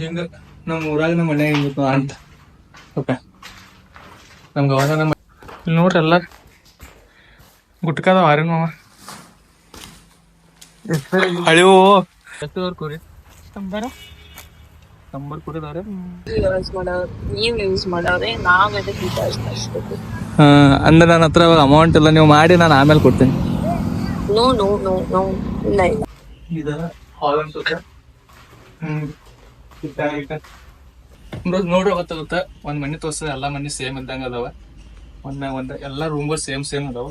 ಹಿಂಗ ನಮ್ಮ ಊರಾಗ ನಮ್ಮ ಮನೆ ಹಿಂಗಿತ್ತು ಅಂತ. ಓಕೆ ನಮ್ಗೆ ಅವಾಗ ನಮ್ಮ ಇಲ್ಲಿ ನೋಡ್ರಿ ಎಲ್ಲ ಗುಟ್ಕದ ವಾರಿನ ಮಾವ. ಹಳಿವು ಎಷ್ಟು ಕುರಿ? ನಂಬರ ಕುರಿದವ್ರೆ ಯೂಸ್ ಮಾಡೋರು ನೀವ್ ಯೂಸ್ ಮಾಡೋರೆ ನಾವ್ ಎದಕ್ಕೆ ಅಷ್ಟು. ಅಂದ್ರೆ ನನ್ನ ಹತ್ರ ಅಮೌಂಟ್ ಎಲ್ಲ ನೀವು ಮಾಡಿ ನಾನು ಆಮೇಲೆ ಕೊಡ್ತೀನಿ. ನೋ ನೋ ನೋ ನೋ ಇಲ್ಲ ಇಲ್ಲ. ಇದ ಹಾಲ್ ಅನ್ಸುತ್ತೆ ನೋಡ್ರಿ ಗೊತ್ತಾಗುತ್ತೆ. ಒಂದ್ ಮನೆ ತೋರ್ಸಿದ್ರೆ ಎಲ್ಲಾ ಮನೆ ಸೇಮ್ ಇದ್ದಂಗ ಅದಾವ. ಒಂದ್ ಒಂದ ಎಲ್ಲಾ ರೂಮ್ಗಳು ಸೇಮ್ ಸೇಮ್ ಅದಾವ.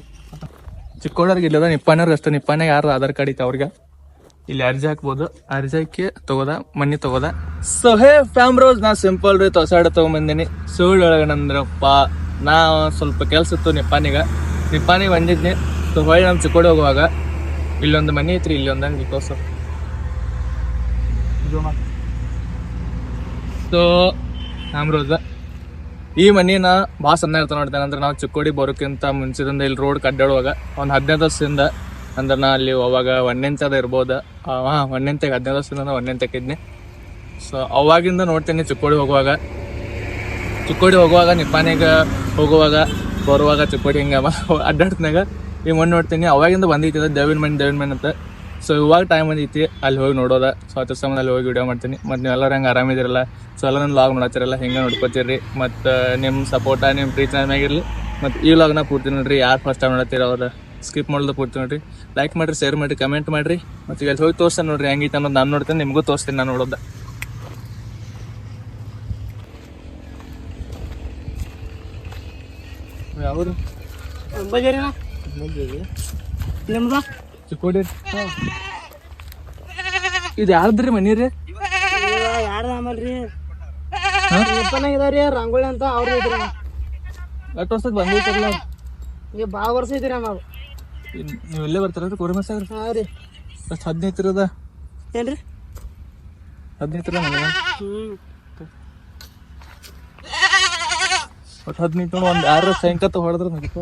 ಚಿಕ್ಕೋಡರ್ಗ ಇಲ್ಲದ ನಿಪ್ಪಾಣ್ಯವ್ರಿಗೆ ಅಷ್ಟೇ. ನಿಪ್ಪಾಣ್ಯಾಗ ಯಾರು ಆಧಾರ್ ಕಾರ್ಡ್ ಐತೆ ಅವ್ರಿಗೆ? ಇಲ್ಲಿ ಅರ್ಜಿ ಹಾಕ್ಬೋದು. ಅರ್ಜಿ ಹಾಕಿ ತಗೋದ, ಮನಿ ತಗೋದ. ಸೊ ಹೇ ಫ್ಯಾಮ್ ರೋಸ್ ನಾ ಸಿಂಪಲ್ ರೀ ತೊಸಾಡ ತಗೊಂಬಂದಿನಿ. ಸುಳ್ಳು ಒಳಗಣಂದ್ರಪ್ಪ ನಾ ಸ್ವಲ್ಪ ಕೆಲ್ಸ ಇತ್ತು ನಿಪ್ಪಾನಿಗ ನಿಪ್ಪಾನಿಗೆ ಬಂದಿದ್ನಿ. ಸೊ ಹೊಳ್ಳಿ ನಮ್ಮ ಚಿಕ್ಕೋಡಿ ಹೋಗುವಾಗ. ಇಲ್ಲೊಂದು ಮನೆ ಐತ್ರಿ ಇಲ್ಲಿ ಒಂದ್ ಸೊ ರೋಸ ಈ ಮನಿನ ಭಾಳ ಸಣ್ಣ ಇರ್ತಾವ ನೋಡ್ತೇನೆ. ಅಂದ್ರೆ ನಾವು ಚಿಕ್ಕೋಡಿ ಬರೋಕ್ಕಿಂತ ಮುಂಚಿದಿಂದ ಇಲ್ಲಿ ರೋಡ್ ಕಡ್ಡಾಡುವಾಗ ಒಂದು ಹದಿನೈದು ವರ್ಷದಿಂದ ಅಂದ್ರೆ ನಾ ಅಲ್ಲಿ ಅವಾಗ ಒಂದೆಂತದ ಇರ್ಬೋದು. ಹಾಂ, ಒಂದೆಂತೆಗೆ, ಹದಿನೈದು ವರ್ಷದಿಂದ ಒಂದೆಂತಕ್ಕಿದ್ನಿ ಸೊ ಅವಾಗಿಂದ ನೋಡ್ತೀನಿ ಚಿಕ್ಕೋಡಿ ಹೋಗುವಾಗ. ಚಿಕ್ಕೋಡಿ ಹೋಗುವಾಗ ನಿಪ್ಪಾನಿಗೆ ಹೋಗುವಾಗ, ಬರುವಾಗ ಚಿಕ್ಕೋಡಿ ಹಿಂಗೆ ಅಡ್ಡಾಡ್ತಿನಾಗ ಈ ಮಣ್ಣು ನೋಡ್ತೀನಿ. ಅವಾಗಿಂದ ಬಂದಿತ್ತು ದೇವಿನ ಮಣ್ಣು ದೇವಿನ ಮಣ್ಣು ಅಂತ ಸೊ ಇವಾಗ ಟೈಮ್ ಬಂದೈತಿ ಅಲ್ಲಿ ಹೋಗಿ ನೋಡೋದ. ಸೊ ಅದ್ರ ಸಂಬಂಧ ಅಲ್ಲಿ ಹೋಗಿ ವಿಡಿಯೋ ಮಾಡ್ತೀನಿ. ಮತ್ತು ನೀವೆಲ್ಲರೂ ಹೆಂಗೆ ಆರಾಮಿದಿರಲ್ಲ ಸೊ ಎಲ್ಲ ನನ್ನ ಲಾಗ್ ನೋಡತ್ತಿರಲ್ಲ ಹೆಂಗೆ ನೋಡ್ಕೊತೀರಿ ಮತ್ತು ನಿಮ್ಮ ಸಪೋರ್ಟ ನಿಮ್ಮ ಪ್ರೀತಿ ಇರಲಿ. ಮತ್ತು ಈ ಲಾಗ್ನ ಪೂರ್ತಿ ನೋಡ್ರಿ. ಯಾರು ಫಸ್ಟ್ ಟೈಮ್ ನೋಡತ್ತೀರ ಅವ್ರು ಸ್ಕಿಪ್ ಮಾಡೋದು ಪೂರ್ತಿ ನೋಡ್ರಿ. ಲೈಕ್ ಮಾಡಿರಿ ಶೇರ್ ಮಾಡಿರಿ ಕಮೆಂಟ್ ಮಾಡಿರಿ. ಮತ್ತು ಇಲ್ಲಿ ಹೋಗಿ ತೋರ್ಸ್ತಾನೆ ನೋಡ್ರಿ ಹೆಂಗೈತೆ ಅನ್ನೋದು ನಾನು ನೋಡ್ತೇನೆ ನಿಮಗೂ ತೋರಿಸ್ತೀನಿ ನಾನು ನೋಡೋದ. ಯಾವುದು ನಿಮ್ದ? ಚಿಕ್ಕೋಡಿ ಇದು ಯಾರ್ದ್ರಿ ಮನಿ ರೀ ಆಮಲ್ರಿ ರಂಗೋಳಿ ಅಂತ ಅವ್ರು ಇದ್ರಿ. ಎಷ್ಟು ವರ್ಷದ ಬಂದೈತಲ್ಲ ಈಗ ಭಾಳ ವರ್ಷ ಐತ್ರಿ ನಾವು ನೀವು ಇಲ್ಲೇ ಬರ್ತಾರ ಕೋರಿ ಸಾಗರ್ ಹಾ ರೀ. ಅಷ್ಟು ಹದಿನೈದು ಇರೋದ ಏನ್ರಿ ಹದಿನೈದು ಇರ ಒಟ್ಟು ಹದಿನೈದು ಒಂದು ಯಾರು ಸಾಯಂಕಾಲ ಹೊಡೆದ್ರೆ ನಡೀತು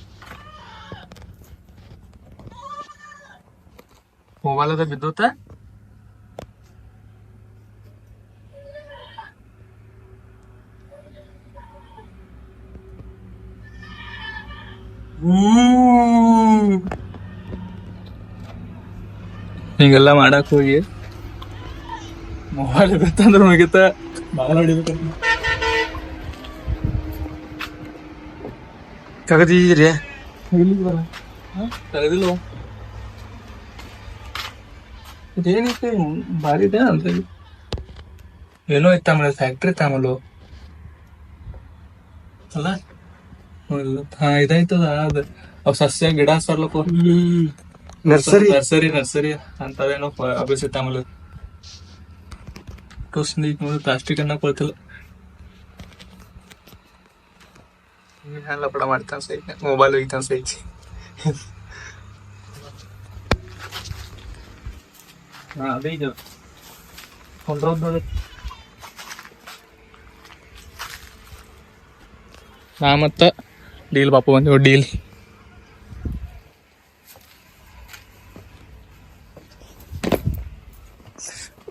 ಅದ ವಿದ್ಯುತ್? ಹಿಂಗೆಲ್ಲ ಮಾಡಕ್ ಹೋಗಿ. ಮೊಬೈಲ್ ಬಿತ್ತಂದ್ರೆ ಮುಗಿತ. ಬಾಳ ಹೊಡಿಬೇಕು. ಬರ. ತೆಗೆದಿಲ್ಲ ಇದೇನೈತೆ ಭಾರಿ ಇದೆ ಅಂತ ಏನೋ ಐತೆ ಆಮೇಲೆ ಫ್ಯಾಕ್ಟ್ರಿ ತಾಮಲು ಅಲ್ಲ. ಹಾ ಇದಾಯ್ತದ ಅದ. ಅವ್ ಸಸ್ಯ ಗಿಡ ಸರ್ಲಕ್ಕ ನರ್ಸರಿ ನರ್ಸರಿ ನರ್ಸರಿ ಅಂತವೇನೋ ಅಭ್ಯಾಸ ಆಮೇಲೆ ಟೋಸ್ಟ್ ನೋಡಿ ಪ್ಲಾಸ್ಟಿಕ್ ಅನ್ನ ಕೊಳ್ತಿಲ್ಲ ಲಪಡ ಪಡ ಮಾಡ್ತಾನೆ ಸೈತಿ ಮೊಬೈಲ್ ಒಯ್ತಾನೆ ಸೈತಿ ಹಾ ಅದೇ ಇದು ಕೊಂಡ್ರೋದ್ ನೋಡಿ ನಾ ಮತ್ತು? ಡೀಲ್ ಬಾಪು ಬಂದೆವು ಡೀಲ್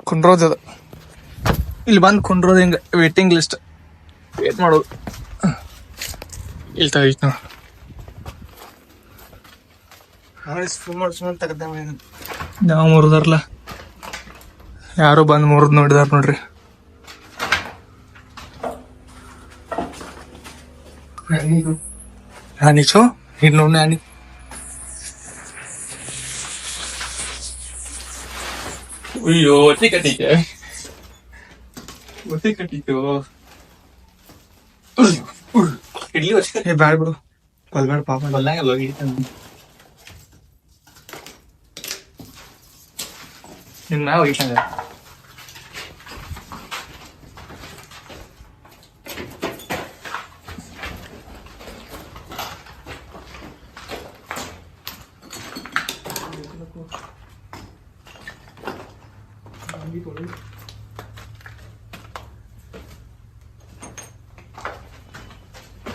ಕುಂಡ್ರೋದ್ ಅದು. ಇಲ್ಲಿ ಬಂದು ಕುಂಡ್ರೋದು ಹಿಂಗೆ ವೇಟಿಂಗ್ ಲಿಸ್ಟ್ ವೇಟ್ ಮಾಡೋದು. ಇಲ್ಲಿ ತೆಗೀತು ನೋಡಿ. ತೆಗ್ದೆ ನಾವು ಮುರಿದಾರಲ್ಲ ಯಾರೋ ಬಂದು ಮುರಿದು ನೋಡಿದಾರ ನೋಡ್ರಿ. ನಾನಿಚೋ ಇನ್ನೊಂದು ನಾನಿ. ಅಯ್ಯೋ ಒತ್ತಿ ಕಟ್ಟಿಕೆ ಒತ್ತಿ ಕಟ್ಟಿತು ಇಡ್ಲಿ ಏ ಬ್ಯಾಡ ಬಿಡು. ಕೊಲ್ಬೇಡ ಪಾಪ. ಬಲ್ಲಾಂಗಲ್ಲ ಹೋಗಿ ನಿನ್ನ ಮ್ಯಾಗ ಹೋಗಿತ್ತಂಗ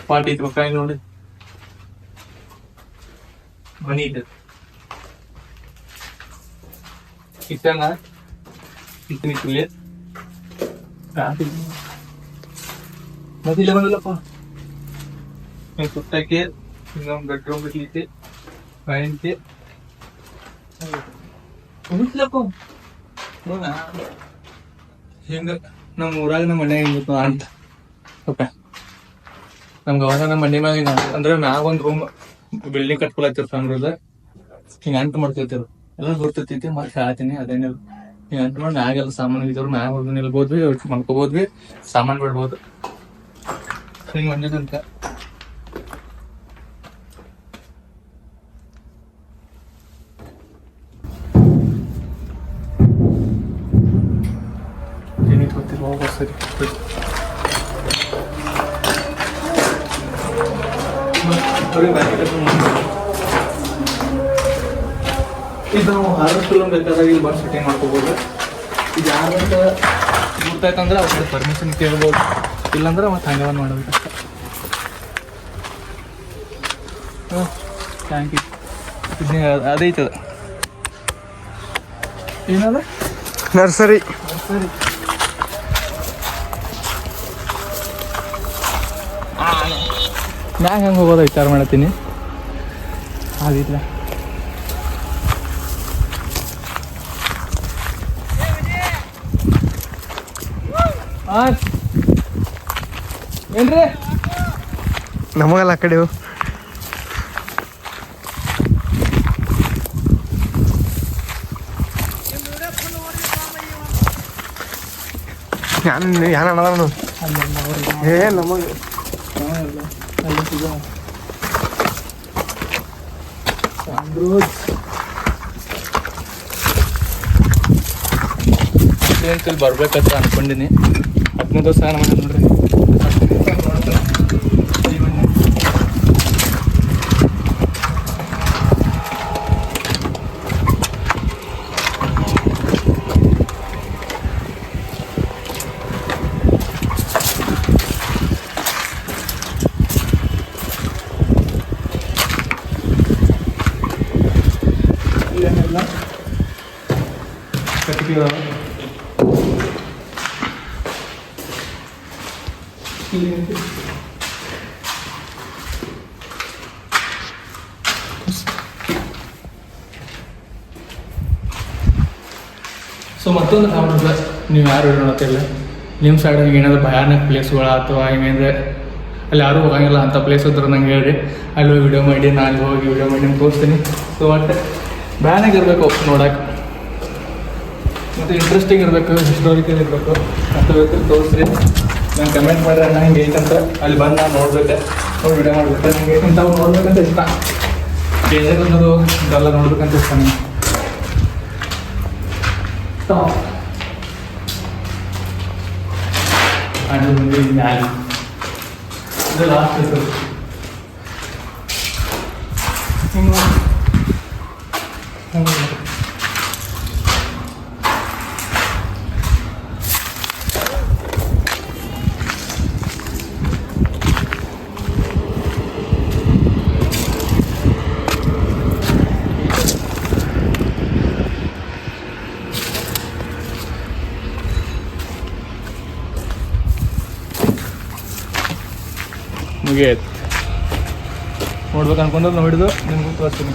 ಪಾಟಿ ಐತಿ ಮಕ್ಕ ನೋಡಿ ಮನಿ ಇದೆ ಕಿಚನ್ ಕಿಚನ್ ಇಟ್ಟಿಲ್ಲ ಮದಿಲ್ಲ ಬಂದಿಲ್ಲಪ್ಪ ನೀವು ಸುತ್ತಕ್ಕೆ ಇನ್ನೊಂದು ಬೆಡ್ರೂಮ್ ಬಿಡ್ಲಿಕ್ಕೆ ಐತಿ ಮುಗಿಸ್ಲಪ್ಪ ಹಿಂಗ ನಮ್ಮ ಊರಾಗ ನಮ್ಮ ಮನೆ ಹಿಂಗಿತ್ತು ಅಂತ. ಓಕೆ. ನಮ್ಗೆ ಅವಾಗ ನಮ್ಮ ಮನೆ ಮ್ಯಾಗ ಅಂದ್ರೆ ಮ್ಯಾಗ ಒಂದು ರೂಮ್ ಬಿಲ್ಡಿಂಗ್ ಕಟ್ಕೊಳತ್ತಿರ್ ಸಾಮ್ರದ ಹಿಂಗ ಅಂಟ್ ಮಾಡ್ತಿರ್ತಿರು ಎಲ್ಲ ಗೊತ್ತಿರ್ತೈತಿ ಮತ್ತೆ ಹೇಳ್ತೀನಿ, ಅದೇನಿಲ್ಲ. ಮಾಡಿ ಮ್ಯಾಗೆಲ್ಲ ಸಾಮಾನು ಇದ್ರು ಮ್ಯಾಗ ಹೋಗಿ ನಿಲ್ಬೋದ್ವಿ ಮಲ್ಕೋಬೋದ್ವಿ ಸಾಮಾನು ಬಿಡ್ಬೋದು ಹಿಂಗ್ ಒಂದಿದಂತ. ಇದು ನಾವು ಆರು ಫಿಲಮ್ ಬೇಕಾದಾಗ ಇಲ್ಲಿ ಬಂದು ಶೂಟಿಂಗ್ ಮಾಡ್ಕೋಬೋದು. ಇದು ಯಾರಂತ ಗೊತ್ತಾಯ್ತಂದ್ರೆ ಅವ್ರ ಕಡೆ ಪರ್ಮಿಷನ್ ಕೇಳ್ಬೋದು. ಇಲ್ಲಾಂದ್ರೆ ಮತ್ತೆ ಹಂಗೆ ಒಂದು ಮಾಡ್ಬೇಕು ಹಾಂ ಥ್ಯಾಂಕ್ ಯು ಇದು ಅದೈತದ ಏನದ? ನರ್ಸರಿ. ನರ್ಸರಿ. ಮ್ಯಾಗ ಹೆಂಗೆ ಹೋಗೋದು ವಿಚಾರ ಮಾಡತ್ತೀನಿ. ಆಗಿಲ್ಲ ಏನ್ರಿ? ನಮಗಲ್ಲ ಆ ಕಡೆ ಅಣ್ಣದಾನು ಏ ನಮಗೆ ಬರ್ಬೇಕಂತ ಅನ್ಕೊಂಡಿನಿ. ಹತ್ತನೇ ದಿವಸ ಮಾಡಿ ನೋಡ್ರಿ ಇಲ್ಲೇನಿಲ್ಲ ಕಟ್ಟಿಗೆ ಅದಾವ. ಇಲ್ಲಿ ನಿಂತು. ಮತ್ತೊಂದು ಕಾರಣ ನೀವು ಯಾರು ನೋಡತ್ತಿಲ್ಲ ನಿಮ್ಮ ಸೈಡಾಗ ಏನಾದ್ರು ಭಯಾನಕ ಪ್ಲೇಸ್ಗಳು ಅಥವಾ ಹಿಂಗಂದ್ರೆ ಅಲ್ಲಿ ಯಾರೂ ಹೋಗಂಗಿಲ್ಲ ಅಂಥ ಪ್ಲೇಸ್ ಇದ್ರೆ ನಂಗೆ ಹೇಳಿ. ಅಲ್ಲಿ ಹೋಗಿ ವಿಡಿಯೋ ಮಾಡಿ, ನಾನು ಅಲ್ಲಿ ಹೋಗಿ ವಿಡಿಯೋ ಮಾಡಿ, ನಿಮ್ಗೆ ತೋರಿಸ್ತೀನಿ. ಸೊ ಒಟ್ಟು ಭಯಾನಕ ಇರಬೇಕು ನೋಡೋಕೆ. ಮತ್ತು ಇಂಟ್ರೆಸ್ಟಿಂಗ್ ಇರಬೇಕು ಹಿಸ್ಟೋರಿಕಲ್ ಇರಬೇಕು ಅಂತ ಬೇಕು ತೋರಿಸ್ರಿ ನಾನು ಕಮೆಂಟ್ ಮಾಡಿದ್ರೆ ಅಣ್ಣ ಹಿಂಗೆ ಐತಂತ ಅಲ್ಲಿ ಬಂದು ನಾನು ನೋಡ್ಬೇಕು ನೋಡಿ ವಿಡಿಯೋ ಮಾಡ್ಬೇಕು ನನಗೆ ಐತಂತ ನೋಡ್ಬೇಕಂತ ಇಷ್ಟ. ಡೇಂಜರ್ ಅನ್ನೋದು ಇದೆಲ್ಲ ನೋಡ್ಬೇಕಂತ ಇಷ್ಟ ನನಗೆ Stop. ಅದು ಮುಂದೆ ಮ್ಯಾಲೆ ಇದು ಲಾಸ್ಟ್ ಇತ್ತು ಹಿಂಗೆ ಹಂಗೆ ಮುಗಿಯೈತೆ ನೋಡ್ಬೇಕು ಅನ್ಕೊಂಡ್ರೆ ನೋಡಿದ್ದು ನಿಮ್ಗೂ ತೋರಿಸ್ತೀನಿ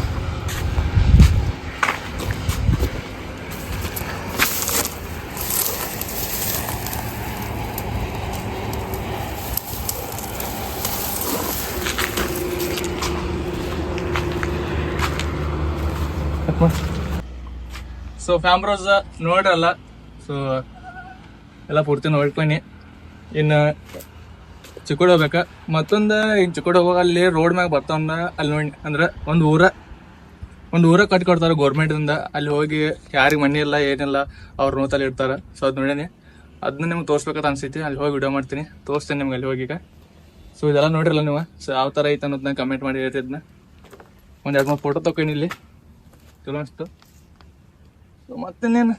ಸೊ ಫ್ಯಾಮ್ರೋಸ್ ನೋಡ್ರಲ್ಲ ಸೊ ಎಲ್ಲ ಪೂರ್ತಿ ನೋಡ್ಕೊಂಡು ಇನ್ನು ಚಿಕ್ಕೋಡಿ ಹೋಗ್ಬೇಕ? ಮತ್ತೊಂದು ಈಗ ಚಿಕ್ಕೋಡಿ ಹೋಗೋ ಅಲ್ಲಿ ರೋಡ್ ಮ್ಯಾಗ ಬರ್ತಾವ ಅಲ್ಲಿ ನೋಡಿ, ಅಂದ್ರೆ ಒಂದು ಊರ ಒಂದು ಊರ ಕಟ್ಕೊಡ್ತಾರೆ ಗೌರ್ಮೆಂಟಿಂದ ಅಲ್ಲಿ ಹೋಗಿ ಯಾರಿಗೆ ಮನೆ ಇಲ್ಲ, ಏನಿಲ್ಲ, ಅವ್ರ ನೋತಲ್ಲಿ ಇರ್ತಾರೆ ಸೊ ಅದ್ ನೋಡೇನಿ. ಅದನ್ನ ನಿಮ್ಗೆ ತೋರಿಸ್ಬೇಕಂತ ಅನ್ಸೈತಿ. ಅಲ್ಲಿ ಹೋಗಿ ವಿಡಿಯೋ ಮಾಡ್ತೀನಿ. ತೋರಿಸ್ತೀನಿ ನಿಮ್ಗೆ ಅಲ್ಲಿ ಹೋಗಿ ಈಗ. ಸೊ ಇದೆಲ್ಲ ನೋಡಿರಲ್ಲ ನೀವು? ಸೊ ಯಾವ ಥರ ಐತೆ ಅನ್ನೋದನ್ನ ಕಮೆಂಟ್ ಮಾಡಿ ಹೇಳ್ತಿದ್ನ. ಒಂದು ಎರಡು ಮೂರು ಫೋಟೋ ತಗೊಂಡು ಇಲ್ಲಿ. ಚಲೋ ಅನಿಸ್ತು. ಸೊ ಮತ್ತಿನ್ನೇನು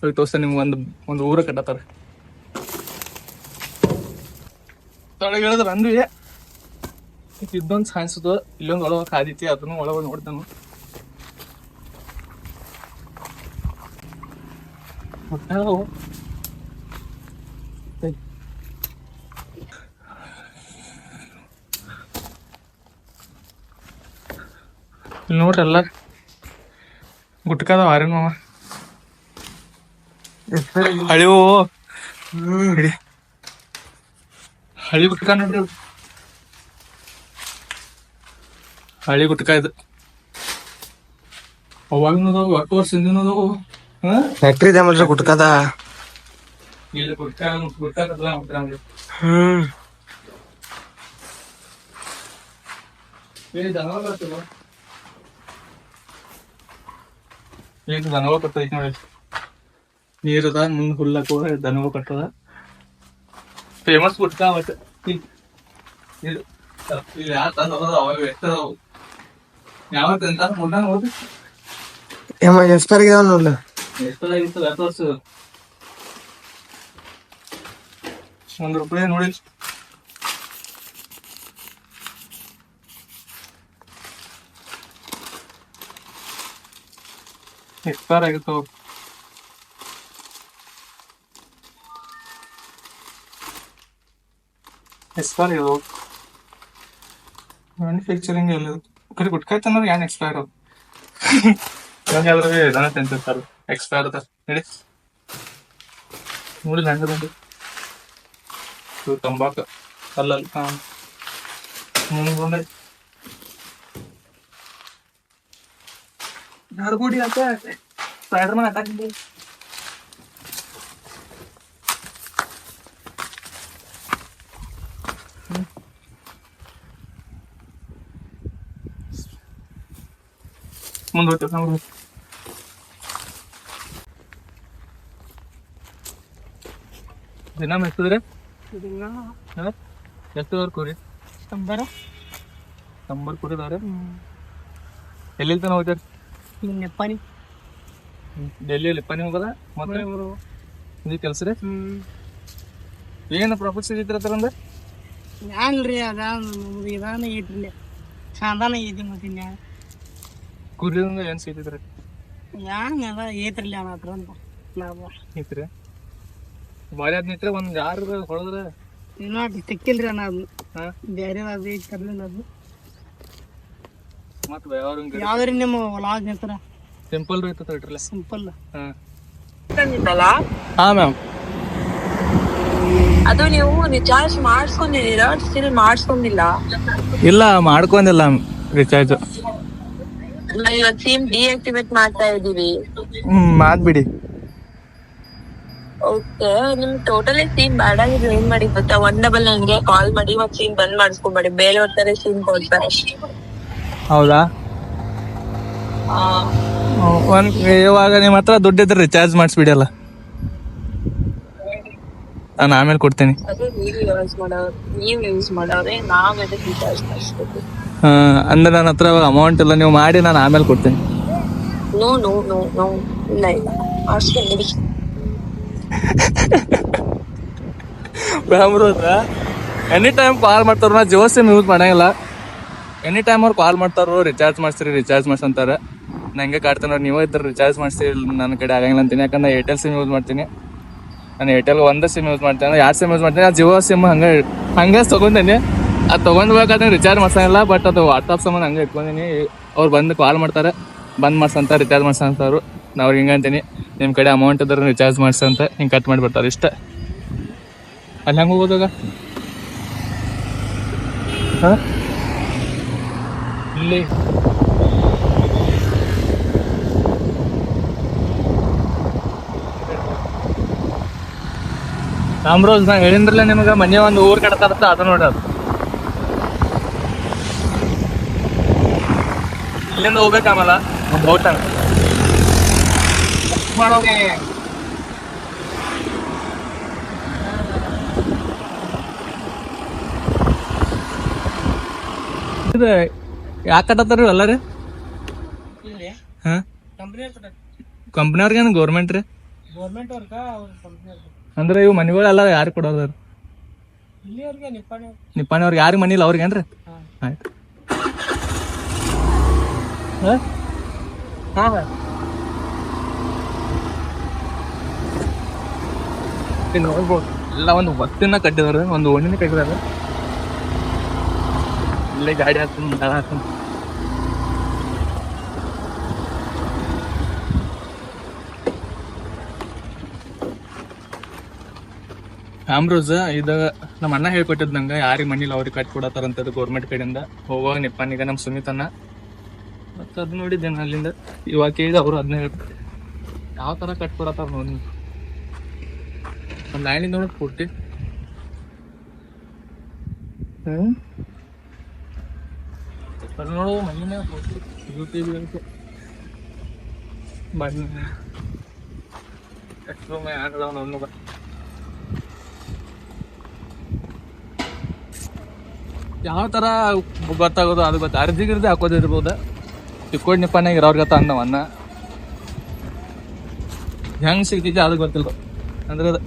ಹೋಗಿ ತೋರ್ಸ್ತೇನೆ ನಿಮ್ಗೆ ಒಂದು ಒಂದು ಊರ ಕಟ್ಟತ್ತಾರೆ ತೊಳಗೆ ಹೇಳಿದ್ರೆ ಅಂದ್ವಿ ಇದೊಂದು ಸಾಯಿಸೋದು ಇಲ್ಲೊಂದು ಒಳಗೆ ಕಾದೈತಿ ಅದನ್ನು ಒಳಗೆ ನೋಡ್ತಾನು ಹೊಟ್ಟಾಗವು. ಏಯ್. ಇಲ್ಲಿ ನೋಡ್ರಿ ಎಲ್ಲ ಗುಟ್ಕದ ಆರೇನು ಮಾವ ಹಳಿವು ಹಿಡಿ ಹಳಿ ಗುಟ್ಕ ನೋಡ್ರಿ ಹಳ್ಳಿ ಹಳಿ ಗುಟ್ಕ ಇದು. ಅವಾಗಿನ ಒಟ್ಟು ವರ್ಷ ಹಿಂದಿನದವು ಹಾ? ಫ್ಯಾಕ್ಟ್ರಿ ಇದೆ ಗುಟ್ಕದ ಇಲ್ಲಿ ಗುಟ್ಕ ಗುಟ್ಕ ಹ್ಮ್. ಏ ದನಗಳು ಬರ್ತವ ಈಗ ದನಗಳು ಕಟ್ಟೈತಿ ನೋಡಿ ನೀರದ ಮುಂದೆ ಹುಲ್ಲಕ್ಕೂ ದನಗಳು ಕಟ್ಟದ. ಹೋದ್ ಏಮ ಎಕ್ಸ್ಪೈರ್ ಆಗಿದಾವ ನೋಡ್ಲ ಎಷ್ಟದಾಗಿತ್ತು ಹತ್ತು ವರ್ಷ ಒಂದು ರೂಪಾಯಿ ನೋಡಿ ಎಕ್ಸ್ಪೈರ್ ಆಗಿತ್ತು ಎಕ್ಸ್ಪೈರ್ ಇದು ಮ್ಯಾನುಫ್ಯಾಕ್ಚರಿಂಗ್ ಎಲ್ಲ ಕಡೆ ಗುಟ್ಕಾಯ್ತಂದ್ರೆ ಏನು ಎಕ್ಸ್ಪೈರ್ ಅದು ಯಾವ್ದಾದ್ರು ದನ ತಿಂತಿರ್ತಾರೆ ಎಕ್ಸ್ಪೈರ್ ಅದ ನಡಿ ನೋಡಿ ಹೆಂಗದ ಇದು ತಂಬಾಕ ಅಲ್ಲಲ್ಲ ಹಾ ಮುಂದೆ ಧಾರಗುಡಿ ಅಂತ ಸ್ಪೈಡರ್ ಮ್ಯಾನ್ ಅಟ್ಯಾಕ್ ಮುಂದೆ ಹೋಗ್ತೇವೆ ಮುಂದೆ ದಿನ ಮೆಚ್ಚಿದ್ರೆ ಎಷ್ಟು ಅವ್ರ ಕುರಿ? ಸಂಬರ ನಂಬರ್ ಕುರಿದವ್ರೆ? ಎಲ್ಲಿ ತನಕ ಹೋಗ್ತಾರೆ? ನೆಪ್ಪಾನಿ. ಡೆಲ್ಲಿಯಲ್ಲಿ ಪನಿ ಹೋಗದ? ಮತ್ತೆ? ಇದು ಕೆಲಸ ರೀ? ಏನು ಪ್ರಾಫಿಟ್ ಹತ್ರ ಅಂದ್ರೆ ಯಾನ್ರಿ ಅದ ಇದಾನ ಐತ್ರಿ ಸಾಧಾನ ಐತಿ ಮತ್ತೆ ಕುರಿದಿಂದ ಏನು ಸಿಗ್ತಿದ್ರಿ ಹ್ಯಾಂಗದ ಏತ್ರಿಲ್ಲ ಐತ್ರಿಲ್ಲ ಅನ್ನ ಹತ್ರ ಅಂತ ಲಾಭ ಐತ್ರಿ ಬಾರಿ ಅದ್ ನಿಂತ್ರೆ ಒಂದ್ ಯಾರು ಹೊಡೆದ್ರೆ? ಇನ್ನೂ ಸಿಕ್ಕಿಲ್ರಿ ಅಣ್ಣ ಅದು. ಹಾಂ? ಬೇರೆ ಅದು ತರಲಿಲ್ಲ ಕರ್ಲಿಲ್ಲ ಅದು. ಮತ್ತೆ ಯಾವ ಯಾವ್ದ್ರಿ ನಿಮ್ಮ ಹೊಲಾಗ ನಿಂತರ ಸಿಂಪಲ್ ಇರ್ತದೆ ಇಟ್ರಲ್ಲ. ಸಿಂಪಲ್. ಹಾ. ಹಾ ಮ್ಯಾಮ್. ಅದು ನೀವು ರಿಚಾರ್ಜ್ ಮಾಡಿಸ್ಕೊಂಡಿದ್ದೀರಾ ಸ್ಟಿಲ್ ಮಾಡಿಸ್ಕೊಂಡಿಲ್ಲ? ಇಲ್ಲ ಮಾಡ್ಕೊಂಡಿಲ್ಲ ರಿಚಾರ್ಜ್ ನಾವು ಇವತ್ತು ಸಿಮ್ ಡಿಆಕ್ಟಿವೇಟ್ ಮಾಡ್ತಾ ಇದೀವಿ ಹ್ಮ್ ಮಾಡ್ಬಿಡಿ. ಓಕೆ ನಿಮ್ ಟೋಟಲಿ ಸಿಮ್ ಬ್ಯಾಡ್ ಆಗಿದ್ರೆ ಏನ್ ಮಾಡಿ ಗೊತ್ತಾ? ಒನ್ ಡಬಲ್ ನನ್ಗೆ ಕಾಲ್ ಮಾಡಿ ಮತ್ತೆ ಸಿಮ್ ಬಂದ್ ಮಾಡಿಸ್ಕೊಬೇಡಿ ಬೇರೆಯವ್ರ ತರ ಸಿಮ್ ಕೊಡ್ತಾರೆ. ಹೌದಾ? ಒಂದ್ ಇವಾಗ ನಿಮ್ಮ ಹತ್ರ ದುಡ್ಡಿದ್ರೆ ರಿಚಾರ್ಜ್ ಮಾಡಿಸ್ಬಿಡಿ ಅಲ್ಲ. ನಾನು ಆಮೇಲೆ ಕೊಡ್ತೀನಿ. ಅದು ನೀವು ಯೂಸ್ ಮಾಡೋರು ನೀವು ಯೂಸ್ ಮಾಡೋರೆ ನಾವ್ ಅದಕ್ಕೆ ರಿಚಾರ್ಜ್ ಮಾಡಿಸ್ಬೇಕು ಆ, ಅಂದ್ರೆ ನನ್ನ ಹತ್ರ ಅಮೌಂಟ್ ಎಲ್ಲ ನೀವು ಮಾಡಿ ನಾನು ಆಮೇಲೆ ಕೊಡ್ತೀನಿ. ನೋ ನೋ ನೋ ನೋ ಇಲ್ಲ ಇಲ್ಲ. ಮಾಡಿಸ್ಕೊಂಡಿರಿ ಬ್ಯಾಮ್ರೋದ್ರ ಎನಿ ಟೈಮ್ ಕಾಲ್ ಮಾಡ್ತಾರೋ ನಾ ಜಿಯೋ ಸಿಮ್ ಯೂಸ್ ಮಾಡಂಗಿಲ್ಲ. ಎನಿ ಟೈಮ್ ಅವ್ರು ಕಾಲ್ ಮಾಡ್ತಾರೋ ರಿಚಾರ್ಜ್ ಮಾಡಿಸ್ರಿ ರಿಚಾರ್ಜ್ ಮಾಡ್ಸಂತಾರೆ ನಂಗೆ ಕಾಡ್ತಾನೆ ನೀವು ಇದ್ರೆ ರಿಚಾರ್ಜ್ ಮಾಡಿಸಿ ನನ್ನ ಕಡೆ ಆಗಂಗಿಲ್ಲ ಅಂತೀನಿ. ಯಾಕಂದ್ರೆ ಏರ್ಟೆಲ್ ಸಿಮ್ ಯೂಸ್ ಮಾಡ್ತೀನಿ. ನಾನು ಏರ್ಟೆಲ್ ಒಂದೇ ಸಿಮ್ ಯೂಸ್ ಮಾಡ್ತೀನಿ ಎರಡು ಸಿಮ್ ಯೂಸ್ ಮಾಡ್ತೇನೆ ಜಿಯೋ ಸಿಮ್ ಹಂಗೆ ಹಂಗೆ ತೊಗೊಂಡೇನಿ. ಅದು ತೊಗೊಂಡ್ಬೇಕಾದ್ರೆ ರಿಚಾರ್ಜ್ ಮಾಡ್ಸಂಗಿಲ್ಲ ಬಟ್ ಅದು ವಾಟ್ಸಪ್ ಸಂಬಂಧ ಹಂಗೆ ಇಟ್ಕೊಂಡಿನಿ. ಅವ್ರು ಬಂದು ಕಾಲ್ ಮಾಡ್ತಾರೆ, ಬಂದ್ ಮಾಡ್ಸಂತ ರಿಚಾರ್ಜ್ ಮಾಡ್ಸಂತವ್ರು ನಾವು ಹಿಂಗೆ ಅಂತೀನಿ ನಿಮ್ಮ ಕಡೆ ಅಮೌಂಟ್ ಇದ್ರೆ ರಿಚಾರ್ಜ್ ಮಾಡ್ಸಂತ, ಹಿಂಗೆ ಕಟ್ ಮಾಡಿಬಿಡ್ತಾರೆ ಇಷ್ಟ. ಅಲ್ಲಿ ಹೆಂಗೆ ಹೋಗೋದಾಗ ಹಾಂ? ಇಲ್ಲಿ. ರಾಮ್ರೋಜ್ ನಾ ಹೇಳಿದ್ರಲ್ಲ ನಿಮಗೆ ಮನೆ ಒಂದು ಊರ್ ಕಟ್ತಾರತ್ತ ತರತ್ತ ಅದು ನೋಡಿ ಅದು. ಇಲ್ಲಿಂದ ಹೋಗ್ಬೇಕಾಮಲ್ಲ ಒಂದು ಔಟ್ ಇದು ಯಾಕೆ ಕಟ್ಟತ್ತಾರ ಎಲ್ಲಾರಿ? ಹಾ? ಕಂಪ್ನಿಯವ್ರಿಗೇನು ಗೌರ್ಮೆಂಟ್ ರೀ? ಅಂದ್ರೆ ಇವು ಮನಿಗಳೆಲ್ಲ ಯಾರು ಕೊಡೋದಾರ ನಿಪ್ಪಾಣಿ ಅವ್ರಿಗೆ ಯಾರಿಗೆ ಮನಿ ಇಲ್ಲ ಆಯ್ತು. ಹಾ? ಹಾ? ಹಾ. ಇಲ್ಲಿ ನೋಡ್ಬೋದು. ಎಲ್ಲ ಒಂದು ಒತ್ತಿನ ಕಟ್ಟಿದಾರೆ ಒಂದು ಓಣಿನ ಕಟ್ಟಿದಾರೆ ಇಲ್ಲೇ ಗಾಡಿ ಹಾಕೊಂಡು ಹಾಕ್ತೀನಿ ಹಾಕೊಂಡು ಆಮ್ರೋಸ್ ಇದ ನಮ್ಮ ಅಣ್ಣ ಹೇಳ್ಕೊಟ್ಟಿದ್ ನಂಗೆ, ಯಾರಿಗೆ ಮನಿಲ್ಲ ಅವ್ರಿಗೆ ಕಟ್ ಕೊಡತ್ತಾರಂತದ್ದು ಗೌರ್ಮೆಂಟ್ ಕಡೆಯಿಂದ. ಹೋಗುವಾಗ ನಿಪ್ಪಾನಿಗ ನಮ್ಮ ಸುಮಿತನ್ನ ಮತ್ತು ಅದು ನೋಡಿದ್ದೇನೆ ಅಲ್ಲಿಂದ. ಇವಾಗ ಕೇಳಿದ ಅವರು ಅದನ್ನ ಹೇಳ್ತಾರೆ ಯಾವ ಥರ ಕಟ್ಕೊಡತ್ತಾರ ನೋಡಿ ಒಂದು ಲೈನಿಂದ ನೋಡಿ ಪೂರ್ತಿ. ಹ್ಞೂ ನೋಡು, ಮಣ್ಣಿನ ಪೂರ್ತಿ. ಯೂಟಿ ಅಂತ ಬನ್ನಿ. ಎಷ್ಟು ಯಾರು ಒಂದು ಯಾವ ತರ ಗೊತ್ತಾಗೋದು ಅದು ಗೊತ್ತ? ಅರ್ಜಿ ಗಿರ್ಜಿ ಇರ್ಬೋದು. ಚಿಕ್ಕೋಡ್ ನಿಪ್ಪಾನಾಗ ಇರೋರ್ ಗತ್ತ ಅಂದವನ್ನ ಹೆಂಗ್ ಸಿಗ್ತಿದ್ದೆ ಅದು ಗೊತ್ತಿಲ್ಲ ಅಂದ್ರೆ ಅದು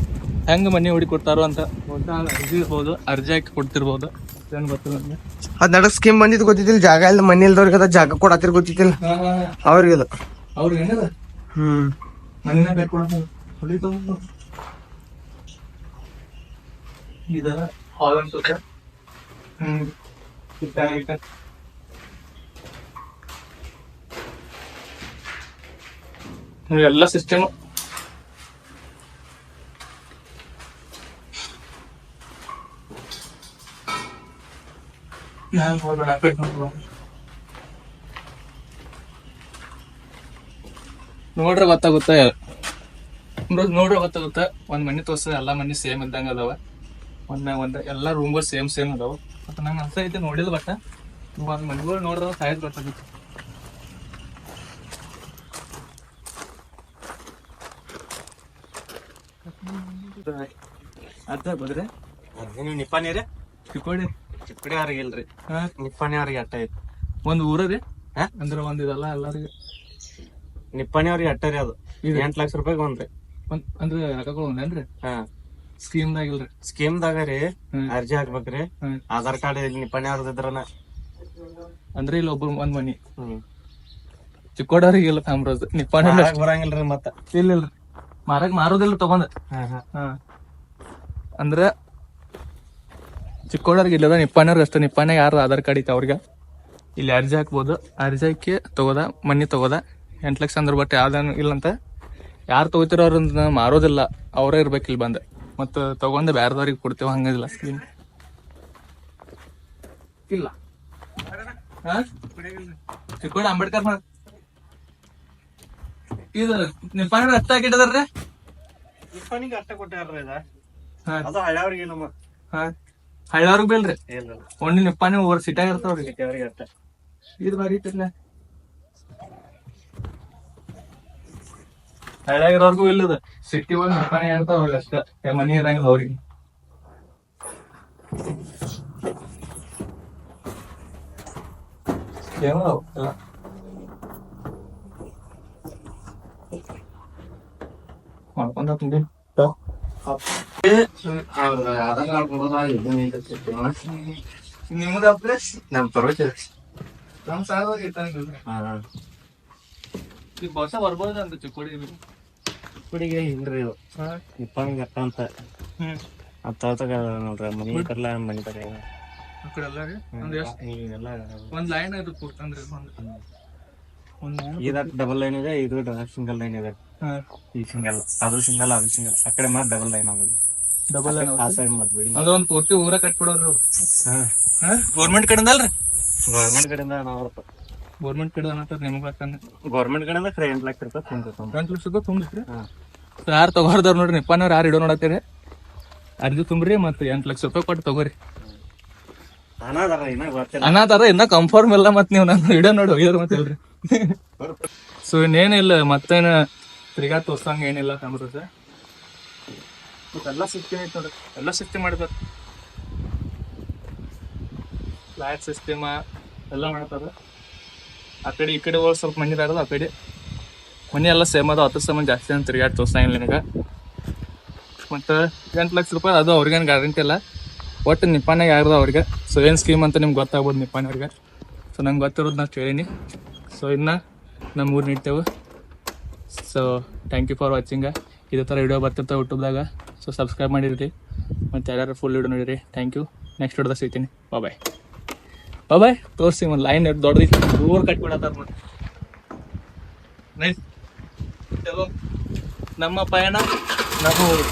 ಹೆಂಗ್ ಮನಿ ಹುಡಿ ಕೊಡ್ತಾರೋ ಅಂತ ಗೊತ್ತಾ? ಅರ್ಜಿ ಇರ್ಬೋದು ಅರ್ಜಿ ಹಾಕಿ ಕೊಡ್ತಿರ್ಬೋದು. ಏನ್ ಗೊತ್ತಿಲ್ಲ ನನಗೆ ಅದ್ ನಡಕ್ ಸ್ಕೀಮ್ ಬಂದಿದ್ ಗೊತ್ತಿದ್ದಿಲ್ಲ ಜಾಗ ಇಲ್ಲ ಮನಿ ಇಲ್ದವ್ರಿಗೆ ಅದ ಜಾಗ ಕೊಡತ್ತಿರ್ ಗೊತ್ತಿದ್ದಿಲ್ಲ. ಅವ್ರಿಗೆ ಇಲ್ಲ ಅವ್ರಿಗೆ ಏನದ? ಹ್ಮ್. ಮನಿನ ಬೇಕು ಇದ ಹಾಲ್ ಅನ್ಸುತ್ತೆ ಹ್ಮ್. ಇಟ್ಟ ಎಲ್ಲ ಸಿಸ್ಟಮ್ ನೋಡ್ರೆ ಗೊತ್ತಾಗುತ್ತೆ. ನೋಡ್- ನೋಡ್ರೆ ಗೊತ್ತಾಗುತ್ತೆ. ಒಂದ್ ಮನಿ ತೋರ್ಸ ಎಲ್ಲಾ ಮನಿ ಸೇಮ್ ಇದ್ದಂಗ ಅದಾವ. ಒಂದ್ ಒಂದ್ ಎಲ್ಲಾ ರೂಮ್ಗಳು ಸೇಮ್ ಸೇಮ್ ಅದಾವ. ಮತ್ತೆ ನಂಗೆ ಅನ್ಸೈತಿ ನೋಡಿಲ್ಲ ಬಟ್ ಒಂದ್ ಮನೆಗಳು ನೋಡಿದ್ರೆ ಸಾಯದ್ ಗೊತ್ತಾಗಿತ್ತು. ಅದ ಬದ್ರೆ? ನೀವು ನಿಪ್ಪಾಣಿ ರೀ? ಚಿಕ್ಕೋಡಿ. ಚಿಕ್ಕಡಿ ಅವ್ರಿಗೆ ಇಲ್ರಿ. ಹಾ? ನಿಪ್ಪಾಣಿ ಅವ್ರಿಗೆ ಅಟ್ಟ ಐತಿ. ಒಂದ್ ಊರ ರೀ? ಹಾ? ಅಂದ್ರೆ ಒಂದ್ ಇದೆಲ್ಲ ಎಲ್ಲಾರಿಗೆ. ನಿಪ್ಪಾಣಿ ಅವ್ರಿಗೆ ಅಟ್ಟ ರೀ ಅದು. ಎಂಟ್ ಲಕ್ಷ ರೂಪಾಯಿಗೆ ಒಂದ್ರಿ ಒಂದ್ ಅಂದ್ರೆ ರೊಕ್ಕಗಳು ಒಂದೇನ್ರಿ? ಹಾ. ಸ್ಕೀಮ್ದಾಗ ಇಲ್ರಿ ಸ್ಕೀಮ್ದಾಗ ರೀ. ಅರ್ಜಿ ಹಾಕ್ಬೇಕ್ರಿ. ಆಧಾರ್ ಕಾರ್ಡ್ ಇಲ್ಲಿ ನಿಪ್ಪಾಣಿ ಅವ್ರದ್ದು ಇದ್ರನ? ಅಂದ್ರೆ ಇಲ್ಲಿ ಒಬ್ಬ ಒಂದ್ ಮನಿ. ಚಿಕ್ಕೋಡವ್ರಿಗೆ ಇಲ್ಲ ಕಾಮ್ರೋಸ್ ನಿಪ್ಪಾಣಿ ಬರಂಗಿಲ್ರಿ ಮತ್ತ. ಇಲ್ಲ ಇಲ್ರಿ ಮಾರಕ್ ಮಾರೋದಿಲ್ಲ ತಗೊಂಡ್. ಅಂದ್ರ ಚಿಕ್ಕೋಡವ್ರಿಗೆ ಇಲ್ಲದ ನಿಪ್ಪಾಣ್ಯವ್ರಿಗೆ ಅಷ್ಟೇ. ನಿಪ್ಪಾಣ್ಯಾಗ ಯಾರು ಆಧಾರ್ ಕಾರ್ಡ್ ಐತೆ ಅವ್ರಿಗೆ. ಇಲ್ಲಿ ಅರ್ಜಿ ಹಾಕ್ಬೋದು. ಅರ್ಜಿ ಹಾಕಿ ತಗೋದ ಮನಿ ತಗೋದ. ಎಂಟ್ ಲಕ್ಷ ಅಂದ್ರ ಬಟ್ ಯಾವ್ದು ಇಲ್ಲಂತ ಯಾರು ತಗೋತಿರೋ ಅವ್ರನ್ನ ಮಾರೋದಿಲ್ಲ. ಅವರೇ ಇರ್ಬೇಕು ಇಲ್ಲಿ ಬಂದ ಮತ್ತ ತಗೊಂಡು ಬ್ಯಾರದವ್ರಿಗೆ ಕೊಡ್ತೇವ ಹಂಗಿಲ್ಲ ಸ್ಕೀಮ್ ಇಲ್ಲ? ಚಿಕ್ಕೋಡ ಅಂಬೇಡ್ಕರ್ ಮಾಡ್ ಇದು ನಿಪ್ಪಾನಿ ಅಷ್ಟ ಆಗಿಟ್ಟದ್ರೆ ನಿಪ್ಪಾಣಿಗೆ ಅಟ್ಟ ಕೊಟ್ಟಾರ್ರಿ ಇದ ಅದು ಹಳ್ಳಿಯವ್ರಿಗೆ ನಮ್ಮ ಹಾ. ಹಳ್ಳವ್ರಿಗೆ ಬೇಲ್ರಿ ಒಂದ್ ನಿಪ್ಪಾನಿ ಓವರ್ ಸಿಟ್ಯಾಗ ಇರ್ತಾವ್ರಿ. ಅವ್ರಿಗೆ ಅಟ್ಟ ಇದು ಭಾರಿ ಐತಿರ್ಲ ಹಳ್ಳ್ಯಾಗಿರೋರ್ಗು ಇಲ್ಲದ. ಸಿಟಿ ಒಳಗ್ ನಿಪ್ಪಾನಿ ಇರ್ತಾವ್ರಿ ಅಷ್ಟ. ಏ ಮನಿ ಇರಂಗಿಲ್ಲ ಅವ್ರಿಗೆ. ಏನೋ ಎಲ್ಲ. ಮಾಡ್ಕೊಂಡ ತಿಂಡಿ. ನಿಮ್ದ ಪ್ಲೇಸ್ ನಮ್ ಪರ್ವತ ನಮ್ ಇಟ್ಟಂಗಿಲ್ರಿ ಈಗ ಹೊಸ ಬರ್ಬೋದು ಅಂತ ಚಿಕ್ಕೋಡಿ ಚಿಕ್ಕಡಿಗೆ ಇಲ್ರಿ ನಿಪ್ಪಾಣಿಗೆ ಅಟ್ಟ ಅಂತ ಅಂತ ನೋಡ್ರಿ ಮನಿ ಬರ್ಲ ಮನಿ ಬರ ಒಂದ್ ಲೈನ್ ಇದು ಕೊಡ್ತಂದ್ರಿ ಒಂದ್ ಒಂದ್ line ಡಬಲ್ ಲೈನ್ ಇದೆ ಇದು ಸಿಂಗಲ್ ಲೈನ್ ಇದೆ. ಈ ಸಿಂಗಲ್ ಅದು ಸಿಂಗಲ್ ಅದು ಸಿಂಗಲ್ ಆ ಕಡೆ ಮಾತ್ರ ಡಬಲ್ ಲೈನ್ ಆಗೋದು. ಡಬಲ್ ಲೈನ್ ಆ ಸೈಡ್ ಮಾತ್ರ ಬಿಡಿ. ಅಂದ್ರೆ ಒಂದ್ ಪೂರ್ತಿ ಊರ ಕಟ್ಬಿಡೋರು ಹಾ. ಗೌರ್ಮೆಂಟ್ ಕಡೆಯಿಂದ ಅಲ್ರಿ ಗೌರ್ಮೆಂಟ್ ಕಡೆಯಿಂದ ನಾವು ಗೌರ್ಮೆಂಟ್ ಕಡೆ ಅನ್ನತ್ತ ನಿಮ್ಗೆ ಯಾಕಂದ್ರೆ ಗೌರ್ಮೆಂಟ್ ಕಡೆ ಖರೆ ಎಂಟು ಲಕ್ಷ ರೂಪಾಯಿ ತುಂಬ ಎಂಟು ಲಕ್ಷ ರೂಪಾಯಿ ತುಂಬಿಸ್ರಿ. ಯಾರು ತಗೋರ್ದವ್ರು ನೋಡ್ರಿ ನಿಪ್ಪನವ್ರು ಯಾರು ಇಡೋ ನೋಡತ್ತೀರಿ? ಅರ್ಜಿ ತುಂಬ್ರಿ ಮತ್ತು ಎಂಟು ಲಕ್ಷ ರೂಪಾಯಿ ಕೊಟ್ಟು ತಗೋರಿ. ಅನಾಥರ ಇನ್ನ ಕಂಫರ್ಮ್ ಇಲ್ಲ ಮತ್ತೆ ನೀವು ನಾನು ಇಡೋ ನೋಡಿ ಹೋಗಿದ್ರ ಮತ್ತೆ ಹೇಳ್ರಿ ಸೊ ಇನ್ನೇನಿಲ್ಲ ಮತ್ತೇನು ತಿರ್ಗಾ ತೋರ್ಸಂಗ ಏನಿಲ್ಲ ಕಾಮ್ರದ ಎಲ್ಲ ಸಿಸ್ಟಮ್ ಐತಿ ನೋಡ್ರಿ. ಎಲ್ಲ ಸಿಸ್ಟಮ್ ಮಾಡ್ಬೇಕು. ಫ್ಲಾಟ್ ಸಿಸ್ಟಮ್ ಎಲ್ಲ ಮಾಡ್ತಾರ. ಆ ಕಡೆ ಈ ಕಡೆ ಹೋಗಿ ಸ್ವಲ್ಪ ಮಂದಿ ಆಗಲ್ಲ ಆ ಕಡೆ. ಮನೆ ಎಲ್ಲ ಸೇಮ್ ಅದ ಹತ್ತು ಸಂಬಂಧ ಜಾಸ್ತಿ ಅಂತ ತಿರ್ಗಾಡ್ ತೋರ್ಸಂಗಿಲ್ಲ ನಿನಗ. ಮತ್ತು ಎಂಟು ಲಕ್ಷ ರೂಪಾಯಿ ಅದು ಅವ್ರಿಗೇನು ಗ್ಯಾರಂಟಿ ಇಲ್ಲ. ಒಟ್ಟು ನಿಪ್ಪಾನಾಗ ಯಾರ್ದು ಅವ್ರಿಗೆ? ಸೊ ಏನು ಸ್ಕೀಮ್ ಅಂತ ನಿಮ್ಗೆ ಗೊತ್ತಾಗ್ಬೋದು ನಿಪ್ಪಾನವ್ರಿಗೆ ಸೊ ನಂಗೆ ಗೊತ್ತಿರೋದು ನಾನು ಕೇಳೀನಿ. ಸೊ ಇನ್ನು ನಮ್ಮ ಊರು ನಿಡ್ತೇವೆ so thank you for watching ಇದೇ ಥರ ವಿಡಿಯೋ ಬರ್ತಿರ್ತವೆ ಯೂಟ್ಯೂಬ್ದಾಗ. ಸೊ ಸಬ್ಸ್ಕ್ರೈಬ್ ಮಾಡಿರಿ ಮತ್ತು ಯಾರ್ಯಾರು ಫುಲ್ ವಿಡಿಯೋ ನೋಡಿರಿ. ಥ್ಯಾಂಕ್ ಯು ನೆಕ್ಸ್ಟ್ ವಿಡಿಯೋದಾಗ ಸಿಗ್ತೀನಿ. ಬಾಯ್ ಬಾಯ್ ತೋರಿಸಿ ಒಂದು ಲೈನ್ ದೊಡ್ಡದೈತಿ ದೂರ ಚಲೋ ನಮ್ಮ ಪಯಣ ಊರು.